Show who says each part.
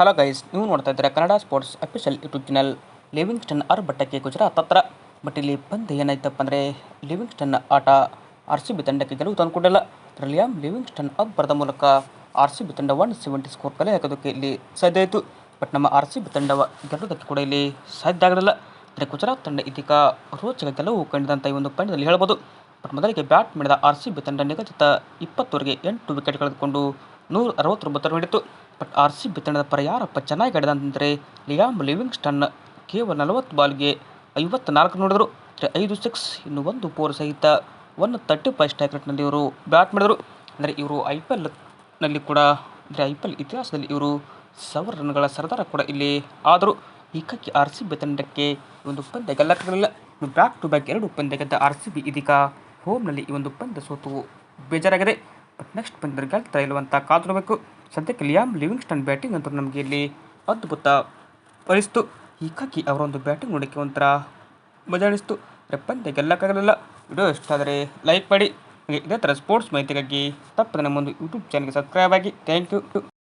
Speaker 1: Hello guys ನೀವು ನೋಡ್ತಾ ಇದ್ದೀರಾ Kannada sports official YouTube channel Livingstone ಆರ್ಭಟಕ್ಕೆ Gujarat ಹತ್ರ ಬಟ್ ಇಲ್ಲಿ ಪಂದ್ಯ ಏನಾಯ್ತಪ್ಪ ಅಂದರೆ ಲಿವಿಂಗ್ಸ್ಟನ್ ಆಟ ಆರ್ ಸಿ ಬಿ ತಂಡಕ್ಕೆ ಗೆಲುವು ತಂದುಕೊಡಲ್ಲ ರಿಲಿಯಾಮ್ ಲಿವಿಂಗ್ಸ್ಟನ್ ಅಬ್ಬರದ ಮೂಲಕ ಆರ್ ಸಿ ಬಿ ತಂಡ ಒನ್ ಸೆವೆಂಟಿ ಸ್ಕೋರ್ ಕಲೆ ಹಾಕೋದಕ್ಕೆ ಇಲ್ಲಿ ಸಾಧ್ಯ ಆಯಿತು. ಬಟ್ ನಮ್ಮ ಆರ್ ಸಿ ಬಿ ತಂಡ ಗೆಲ್ಲೋದಕ್ಕೆ ಕೂಡ ಇಲ್ಲಿ ಸಾಧ್ಯ ಆಗಲಿಲ್ಲ. ಅಂದರೆ ಗುಜರಾತ್ ತಂಡ ಇದೀಗ ರೋಚಕ ಗೆಲುವು ಕಂಡಿದಂಥ ಈ ಒಂದು ಪಂದ್ಯದಲ್ಲಿ ಹೇಳ್ಬೋದು. ಬಟ್ ಮೊದಲಿಗೆ ಬ್ಯಾಟ್ ಮಾಡಿದ ಆರ್ ಸಿ ಬಿ ತಂಡ ನಿಗದಿತ ಇಪ್ಪತ್ತುವರೆಗೆ ಎಂಟು ವಿಕೆಟ್ ಕಳೆದುಕೊಂಡು ನೂರ ಅರವತ್ತೊಂಬತ್ತು ರನ್ ಹಿಡಿತು ಬಟ್ ಆರ್ ಸಿ ಬಿ ತಂಡದ ಪರ ಯಾರಪ್ಪ ಚೆನ್ನಾಗಿ ಆಡಿದಂತಂದರೆ ಲಿಯಾಮ್ ಲಿವಿಂಗ್ಸ್ಟನ್ ಕೇವಲ ನಲವತ್ತು ಬಾಲ್ಗೆ ಐವತ್ತು ನಾಲ್ಕು ನೋಡಿದರು ಐದು ಸಿಕ್ಸ್, ಇನ್ನು ಒಂದು ಪೋರ್ ಸಹಿತ ಒನ್ ತರ್ಟಿ ಫೈವ್ ಸ್ಟ್ರೈಕ್ ಇವರು ಬ್ಯಾಟ್ ಮಾಡಿದರು. ಅಂದರೆ ಇವರು ಐ ಪಿ ಎಲ್ನಲ್ಲಿ ಕೂಡ, ಅಂದರೆ ಐ ಪಿ ಎಲ್ ಇತಿಹಾಸದಲ್ಲಿ ಇವರು ಸಾವಿರ ರನ್ಗಳ ಸರ್ದಾರ ಕೂಡ ಇಲ್ಲಿ ಆದರು. ಈಕಕ್ಕೆ ಆರ್ ಸಿ ಬಿ ತಂಡಕ್ಕೆ ಒಂದು ಪಂದ್ಯ ಗೆಲ್ಲಕ್ಕಾಗಲಿಲ್ಲ ಬ್ಯಾಕ್ ಟು ಬ್ಯಾಕ್ ಎರಡು ಪಂದ್ಯ ಗೆದ್ದ ಆರ್ ಸಿ ಬಿ ಇದೀಗ ಹೋಮ್ನಲ್ಲಿ ಈ ಒಂದು ಪಂದ್ಯ ಸೋತು ಬೇಜಾರಾಗಿದೆ. ನೆಕ್ಸ್ಟ್ ಪಂದ್ಯ ಗೆಲ್ತಾ ಇಲ್ಲವಂತ ಕಾದಿರಬೇಕು ಸದ್ಯಕ್ಕೆ ಲಿಯಾಮ್ ಲಿವಿಂಗ್ಸ್ಟನ್ ಬ್ಯಾಟಿಂಗ್ ಅಂತ ನಮಗೆ ಇಲ್ಲಿ ಅದ್ಭುತ ಫಲಿಸ್ತು ಹೀಗಾಗಿ ಅವರೊಂದು ಬ್ಯಾಟಿಂಗ್ ನೋಡೋಕ್ಕೆ ಒಂಥರ ಮಜಾ ಅನಿಸ್ತು ಆದರೆ ಪಂದ್ಯ ಗೆಲ್ಲಕ್ಕಾಗಲಿಲ್ಲ ವಿಡಿಯೋ ಇಷ್ಟ ಆದರೆ ಲೈಕ್ ಮಾಡಿ. ಇದೇ ಥರ ಸ್ಪೋರ್ಟ್ಸ್ ಮಾಹಿತಿಗಾಗಿ ತಪ್ಪದೆ ನಮ್ಮೊಂದು ಯೂಟ್ಯೂಬ್ ಚಾನಲ್ಗೆ ಸಬ್ಸ್ಕ್ರೈಬ್ ಆಗಿ. Thank you